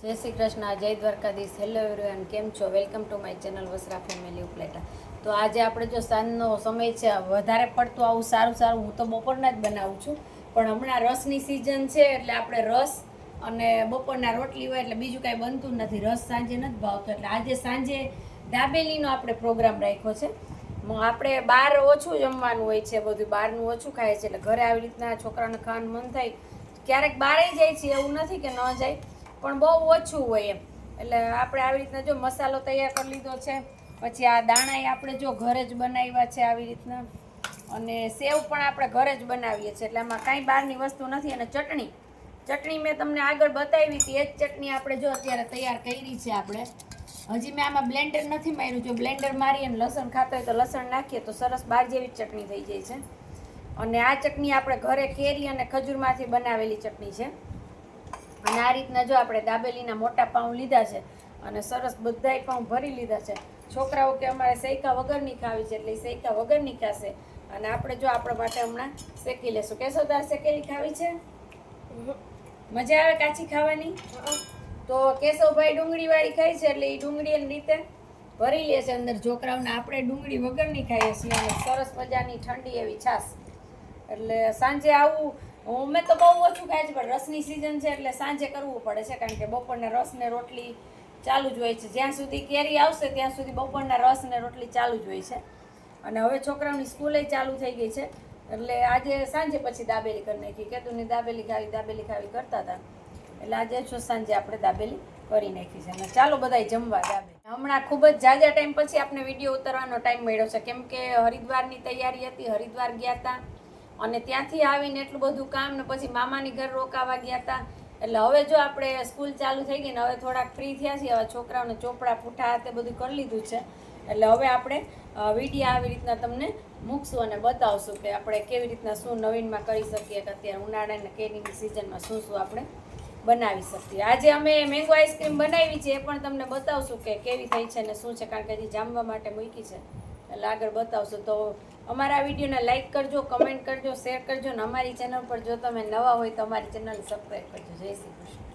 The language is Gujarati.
જય શ્રી કૃષ્ણ, જય દ્વારકાધીશ. હેલો એવરીવન કેમ છો? Welcome to my channel Vasara family Upleta. તો આજે આપણે જો સાંજનો સમય છે વધારે પડતું આવું સારું સારું, હું તો બપોરના જ બનાવું છું. પણ હમણાં રસની સિઝન છે, એટલે આપણે રસ અને બપોરના રોટલી હોય, એટલે બીજું કાંઈ બનતું નથી. રસ સાંજે નથી ભાવતો. એટલે આજે સાંજે દાબેલીનો આપણે પ્રોગ્રામ રાખ્યો છે. આપણે બહાર ઓછું જમવાનું હોય છે, બધું બહારનું ઓછું ખાય છે એટલે ઘરે આવી રીતના છોકરાને ખાવાનું મન થાય, ક્યારેક બહારે જાય છે એવું નથી કે ન જાય. પણ બહુ ઓછું હોય એમ. એટલે આપણે આવી રીતના જો મસાલો તૈયાર કરી લીધો છે, પછી આ દાણા આપણે જો ઘરે જ બનાવ્યા છે આવી રીતના. અને સેવ પણ આપણે ઘરે જ બનાવીએ છીએ, એટલે આમાં કાંઈ બહારની વસ્તુ નથી. અને ચટણી ચટણી મેં તમને આગળ બતાવી હતી, એ જ ચટણી આપણે જો અત્યારે તૈયાર કરી છે આપણે. હજી મેં આમાં બ્લેન્ડર નથી માર્યું. જો બ્લેન્ડર મારી અને લસણ ખાતા હોય તો લસણ નાખીએ તો સરસ બાર જેવી ચટણી થઈ જાય છે. અને આ ચટણી આપણે ઘરે કેરી અને ખજૂરમાંથી બનાવેલી ચટણી છે. અને આ રીતના જો આપણે દાબેલીના મોટા પાઉં લીધા છે અને સરસ બધાય પાઉં ભરી લીધા છે. છોકરાઓ કે અમારે સૈકા વગરની ખાવી છે એટલે સૈકા વગરની ખાશે. અને આપણે જો આપણા માટે હમણાં શેકી લેશું. કેશો તાર શેકેલી ખાવી છે? મજા આવે કાચી ખાવાની? તો કેશવભાઈ ડુંગળી વાળી ખાય છે એટલે એ ડુંગળી એની રીતે ભરી લે છે અંદર છોકરાઓને. આપણે ડુંગળી વગરની ખાઈએ છીએ અને સરસ મજાની ઠંડી એવી છાશ. એટલે સાંજે આવું મેં તો બહુ ઓછું ખાય છે, પણ રસની સિઝન છે એટલે સાંજે કરવું પડે છે, કારણ કે બપોરના રસ ને રોટલી ચાલુ જ હોય છે. જ્યાં સુધી કેરી આવશે, ત્યાં સુધી બપોરના રસ ને રોટલી ચાલુ જ હોય છે. અને હવે છોકરાઓની સ્કૂલે ચાલુ થઈ ગઈ છે, એટલે આજે સાંજે પછી દાબેલી કરી નાખી. કેતુની દાબેલી ખાવી દાબેલી ખાવી કરતા હતા. એટલે આજે છો સાંજે આપણે દાબેલી કરી નાખી છે. અને ચાલો બધાય જમવા દાબે. હમણાં ખૂબ જ જાજા ટાઈમ પછી આપણે વીડિયો ઉતારવાનો ટાઈમ મળ્યો છે. કેમ કે હરિદ્વારની તૈયારી હતી, હરિદ્વાર ગયા હતા અને ત્યાંથી આવીને એટલું બધું કામ ને પછી મામાની ઘર રોકાવા ગયા હતા એટલે હવે જો આપણે સ્કૂલ ચાલુ થઈ ગઈ ને હવે થોડાક ફ્રી થયા છીએ, હવે છોકરાઓને ચોપડા પૂઠા તે બધું કરી લીધું છે. એટલે હવે આપણે વીડિયો આવી રીતના તમને મૂકશું અને બતાવશું કે આપણે કેવી રીતના શું નવીનમાં કરી શકીએ, કે અત્યારે ઉનાળાના કેરીની સિઝનમાં શું શું આપણે બનાવી શકીએ. આજે અમે મેંગો આઈસ્ક્રીમ બનાવી છે, એ પણ તમને બતાવશું કે કેવી થઈ છે ને શું છે, કારણ કે હજી જામવા માટે મૂકી છે. એટલે આગળ બતાવશું. તો અમારા વિડીયોને લાઇક કરજો કમેન્ટ કરજો શેર કરજો અને અમારી ચેનલ પર જો તમે નવા હોય તો અમારી ચેનલ સબસ્ક્રાઈબ કરજો. જય શ્રી કૃષ્ણ.